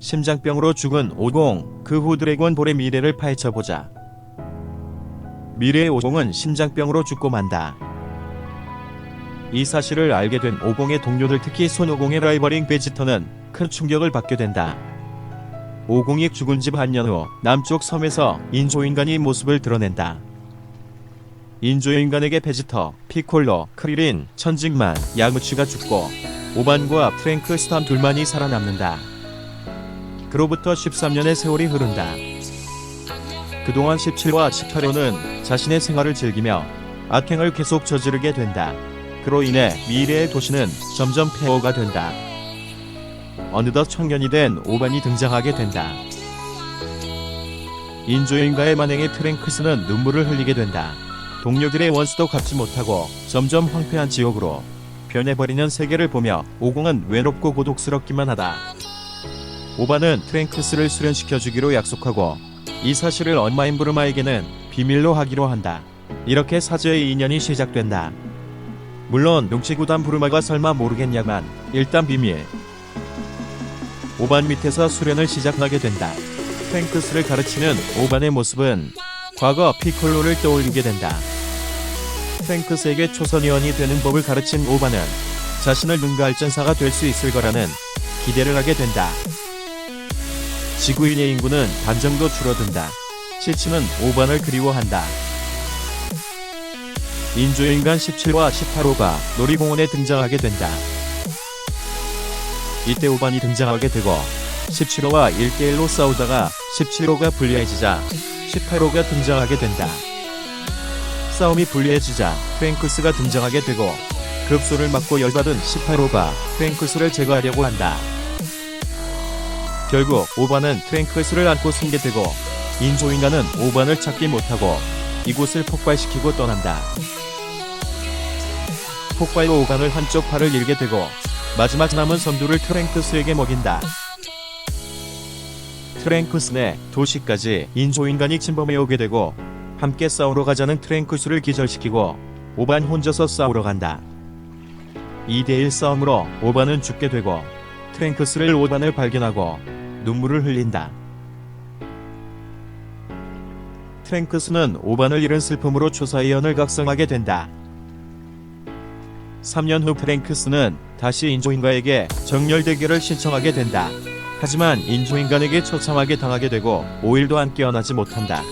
심장병으로 죽은 오공 그 후 드래곤 볼의 미래를 파헤쳐보자. 미래의 오공은 심장병으로 죽고 만다. 이 사실을 알게 된 오공의 동료들 특히 손오공의 라이벌인 베지터는 큰 충격을 받게 된다. 오공이 죽은 지 반년 후 남쪽 섬에서 인조인간이 모습을 드러낸다. 인조인간에게 베지터, 피콜로, 크리린, 천직만, 야무치가 죽고 오반과 프랭크 스탐 둘만이 살아남는다. 그로부터 13년의 세월이 흐른다. 그동안 17와 18호는 자신의 생활을 즐기며 악행을 계속 저지르게 된다. 그로 인해 미래의 도시는 점점 폐허가 된다. 어느덧 청년이 된 오반이 등장하게 된다. 인조인과의 만행에 트랭크스는 눈물을 흘리게 된다. 동료들의 원수도 갚지 못하고 점점 황폐한 지옥으로 변해버리는 세계를 보며 오공은 외롭고 고독스럽기만 하다. 오반은 트랭크스를 수련시켜주기로 약속하고 이 사실을 엄마인 부르마에게는 비밀로 하기로 한다. 이렇게 사제의 인연이 시작된다. 물론 눈치구단 부르마가 설마 모르겠냐만 일단 비밀. 오반 밑에서 수련을 시작하게 된다. 트랭크스를 가르치는 오반의 모습은 과거 피콜로를 떠올리게 된다. 트랭크스에게 초선의원이 되는 법을 가르친 오반은 자신을 능가할 전사가 될 수 있을 거라는 기대를 하게 된다. 지구인의 인구는 반 정도 줄어든다. 실치는 오반을 그리워한다. 인조인간 17화 18호가 놀이공원에 등장하게 된다. 이때 오반이 등장하게 되고 17호와 1대1로 싸우다가 17호가 불리해지자 18호가 등장하게 된다. 싸움이 불리해지자 프랭크스가 등장하게 되고 급소를 맞고 열받은 18호가 프랭크스를 제거하려고 한다. 결국 오반은 트랭크스를 안고 숨게 되고 인조인간은 오반을 찾지 못하고 이곳을 폭발시키고 떠난다. 폭발로 오반을 한쪽 팔을 잃게 되고 마지막 남은 선두를 트랭크스에게 먹인다. 트랭크스 내 도시까지 인조인간이 침범해 오게 되고 함께 싸우러 가자는 트랭크스를 기절시키고 오반 혼자서 싸우러 간다. 2대1 싸움으로 오반은 죽게 되고 트랭크스를 오반을 발견하고 눈물을 흘린다. 트랭크스는 오반을 잃은 슬픔으로 조사위원을 각성하게 된다. 3년 후 트랭크스는 다시 인조인간에게 정렬 대결을 신청하게 된다. 하지만 인조인간에게 처참하게 당하게 되고 5일도 안 깨어나지 못한다.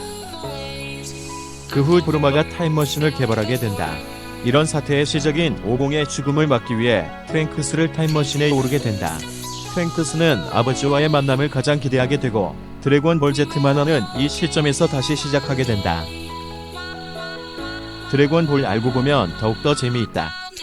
그 후 브루마가 타임머신을 개발하게 된다. 이런 사태의 시작인 오공의 죽음을 막기 위해 트랭크스를 타임머신에 오르게 된다. 트랭크스는 아버지와의 만남을 가장 기대하게 되고 드래곤 볼 제트 만화는 이 시점에서 다시 시작하게 된다. 드래곤 볼 알고 보면 더욱더 재미있다.